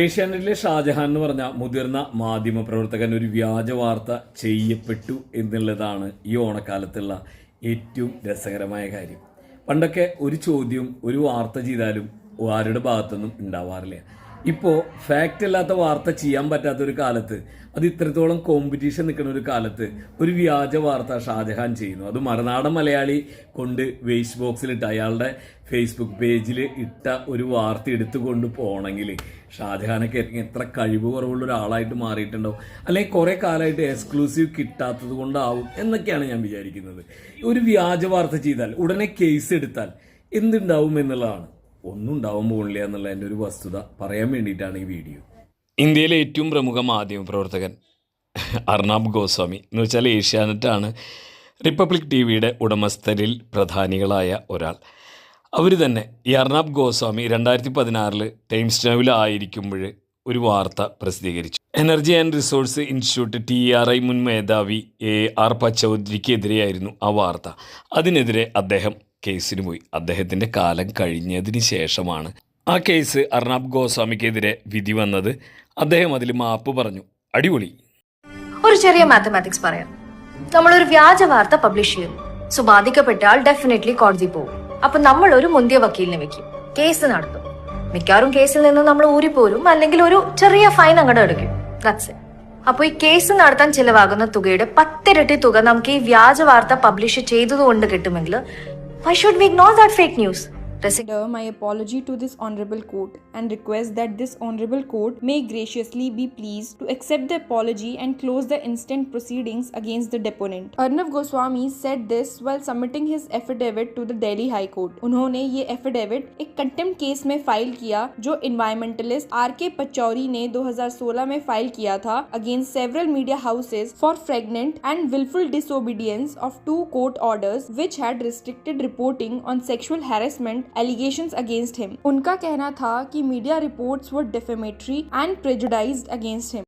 ഏഷ്യാനെറ്റിലെ ഷാജഹാൻ എന്ന് പറഞ്ഞ മുതിർന്ന മാധ്യമ പ്രവർത്തകൻ ഒരു വ്യാജ വാർത്ത ചെയ്യപ്പെട്ടു എന്നുള്ളതാണ് ഈ ഓണക്കാലത്തുള്ള ഏറ്റവും രസകരമായ കാര്യം. പണ്ടൊക്കെ ഒരു ചോദ്യം ഒരു വാർത്ത ചെയ്താലും ആരുടെ ഭാഗത്തൊന്നും ഉണ്ടാവാറില്ല. ഇപ്പോൾ ഫാക്റ്റ് അല്ലാത്ത വാർത്ത ചെയ്യാൻ പറ്റാത്ത ഒരു കാലത്ത് അത് ഇത്രത്തോളം കോമ്പറ്റീഷൻ നിൽക്കുന്ന ഒരു കാലത്ത് ഒരു വ്യാജ വാർത്ത ഷാജഹാൻ ചെയ്യുന്നു. അത് മറുനാടൻ മലയാളി കൊണ്ട് വേസ്റ്റ് ബോക്സിലിട്ട് അയാളുടെ ഫേസ്ബുക്ക് പേജിൽ ഇട്ട ഒരു വാർത്ത എടുത്തു എടുത്തുകൊണ്ട് പോകണമെങ്കിൽ ഷാജഹാനൊക്കെ എത്ര കഴിവ് കുറവുള്ള ഒരാളായിട്ട് മാറിയിട്ടുണ്ടാവും. അല്ലെങ്കിൽ കുറേ കാലമായിട്ട് എക്സ്ക്ലൂസീവ് കിട്ടാത്തത് കൊണ്ടാവും എന്നൊക്കെയാണ് ഞാൻ വിചാരിക്കുന്നത്. ഒരു വ്യാജ വാർത്ത ചെയ്താൽ ഉടനെ കേസ് എടുത്താൽ എന്തുണ്ടാവും എന്നുള്ളതാണ്. ഒന്നും ഉണ്ടാവാൻ പോകുന്നില്ല എന്നുള്ള എന്റെ ഒരു വസ്തുത പറയാൻ വേണ്ടിയിട്ടാണ് ഈ വീഡിയോ. ഇന്ത്യയിലെ ഏറ്റവും പ്രമുഖ മാധ്യമ പ്രവർത്തകൻ അർണാബ് ഗോസ്വാമി എന്ന് വെച്ചാൽ ഏഷ്യാനെറ്റാണ്. റിപ്പബ്ലിക് ടി വിയുടെ ഉടമസ്ഥരിൽ പ്രധാനികളായ ഒരാൾ. അവർ തന്നെ ഈ അർണാബ് ഗോസ്വാമി രണ്ടായിരത്തി പതിനാറിൽ ടൈംസ് നൗവിലായിരിക്കുമ്പോൾ ഒരു വാർത്ത പ്രസിദ്ധീകരിച്ചു. Energy and resource institute T R I മുൻ മേധാവി എ ആർ പച്ചൗധരിക്കെതിരെയായിരുന്നു ആ വാർത്ത. അതിനെതിരെ അദ്ദേഹം കേസിന് പോയി അദ്ദേഹത്തിന്റെ കാലം കഴിഞ്ഞതിന് ശേഷമാണ് ആ കേസ് അർണാബ് ഗോസ്വാമിക്കെതിരെ വിധി വന്നത്. അദ്ദേഹം അതിൽ മാപ്പ് പറഞ്ഞു. അടിപൊളി. ഒരു ചെറിയ മാത്തമാറ്റിക്സ് പറയാം. നമ്മളൊരു വ്യാജ വാർത്ത പബ്ലിഷ് ചെയ്യുന്നു. സോ ബാധിക്കപ്പെട്ട ആൾ ഡെഫിനറ്റ്ലി കോടതി പോകും അപ്പൊ നമ്മൾ ഒരു മുന്തിയ വക്കീലിനെ വെക്കും. കേസ് നടത്തും. മിക്കവാറും കേസിൽ നിന്ന് നമ്മൾ ഊരി പോരും അല്ലെങ്കിൽ ഒരു ചെറിയ ഫൈൻ അങ്ങോട്ട് എടുക്കും. ദാറ്റ്സ് ഇറ്റ് അപ്പൊ ഈ കേസ് നടത്താൻ ചിലവാകുന്ന തുകയുടെ പത്തിരട്ടി തുക നമുക്ക് ഈ വ്യാജ വാർത്ത പബ്ലിഷ് ചെയ്തതുകൊണ്ട് കിട്ടുമെങ്കിൽ Why should we ignore that fake news? Consider my apology to this honorable court and request that this honorable court may graciously be pleased to accept the apology and close the instant proceedings against the deponent. Arnav Goswami said this while submitting his affidavit to the Delhi High Court. उन्होंने ये affidavit एक contempt case में file किया जो environmentalist are के पचौरी ने 2016 में file किया था against several media houses for flagrant and willful disobedience of two court orders which had restricted reporting on sexual harassment allegations against him. उनका कहना था कि media reports were defamatory and prejudiced against him.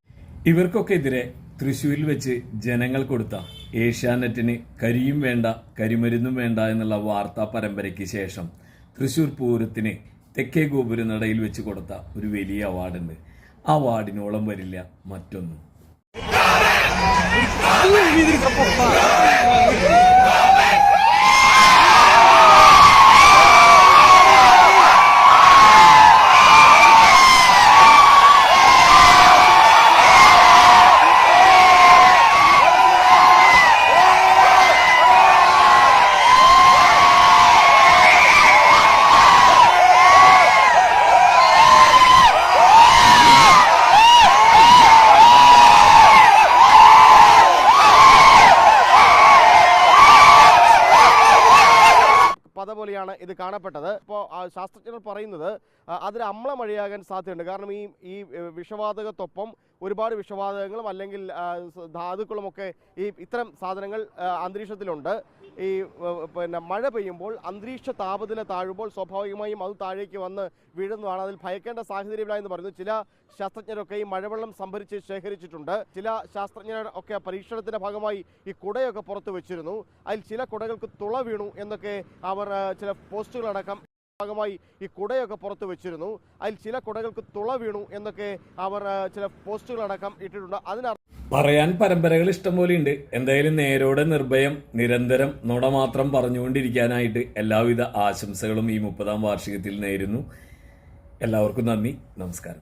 ഇവർക്കൊക്കെ എതിരെ തൃശ്ശൂരിൽ വെച്ച് ജനങ്ങൾ കൊടുത്ത ഏഷ്യാനെറ്റിന് കരിയും വേണ്ട കരിമരുന്നും വേണ്ട എന്നുള്ള വാർത്താ പരമ്പരയ്ക്ക് ശേഷം തൃശ്ശൂർ പൂരത്തിന് തെക്കേ ഗോപുരനടയിൽ വെച്ച് കൊടുത്ത ഒരു വലിയ അവാർഡുണ്ട് ആ അവാർഡിനോളം വരില്ല മറ്റൊന്നും പത പോലെയാണ് ഇത് കാണപ്പെട്ടത്. ഇപ്പോൾ ശാസ്ത്രജ്ഞർ പറയുന്നത് അതിൽ അതൊരു അമ്ലമഴയാകാൻ സാധ്യതയുണ്ട്. കാരണം ഈ ഈ വിഷവാതകത്തൊപ്പം ഒരുപാട് വിഷവാതകങ്ങളും അല്ലെങ്കിൽ ധാതുക്കളുമൊക്കെ ഈ ഇത്തരം സാധനങ്ങൾ അന്തരീക്ഷത്തിലുണ്ട്. ഈ പിന്നെ മഴ പെയ്യുമ്പോൾ അന്തരീക്ഷ താപനില താഴുമ്പോൾ സ്വാഭാവികമായും അത് താഴേക്ക് വന്ന് വീഴുന്നതാണ്. അതിൽ ഭയക്കേണ്ട സാഹചര്യമില്ല എന്ന് പറയുന്നു. ചില ശാസ്ത്രജ്ഞരൊക്കെ ഈ മഴവെള്ളം സംഭരിച്ച് ശേഖരിച്ചിട്ടുണ്ട്. ചില ശാസ്ത്രജ്ഞർ ഒക്കെ പരീക്ഷണത്തിന്റെ ഭാഗമായി ഈ കുടയൊക്കെ പുറത്ത് വെച്ചിരുന്നു. അതിൽ ചില കുടകൾക്ക് തുള വീണു എന്നൊക്കെ അവർ ചില പോസ്റ്റുകളടക്കം ഭാഗമായി ഈ കുടയൊക്കെ പുറത്ത് വെച്ചിരുന്നു. അതിൽ ചില കുടകൾക്ക് തുള വീണു എന്നൊക്കെ അവർ ചില പോസ്റ്റുകളടക്കം ഇട്ടിട്ടുണ്ട്. അതിനർത്ഥം പറയാൻ പരമ്പരകൾ ഇഷ്ടം പോലെ ഉണ്ട്. എന്തായാലും നേരോടെ നിർഭയം നിരന്തരം നുണ മാത്രം പറഞ്ഞുകൊണ്ടിരിക്കാനായിട്ട് എല്ലാവിധ ആശംസകളും ഈ മുപ്പതാം വാർഷികത്തിൽ നേരുന്നു. എല്ലാവർക്കും നന്ദി. നമസ്കാരം.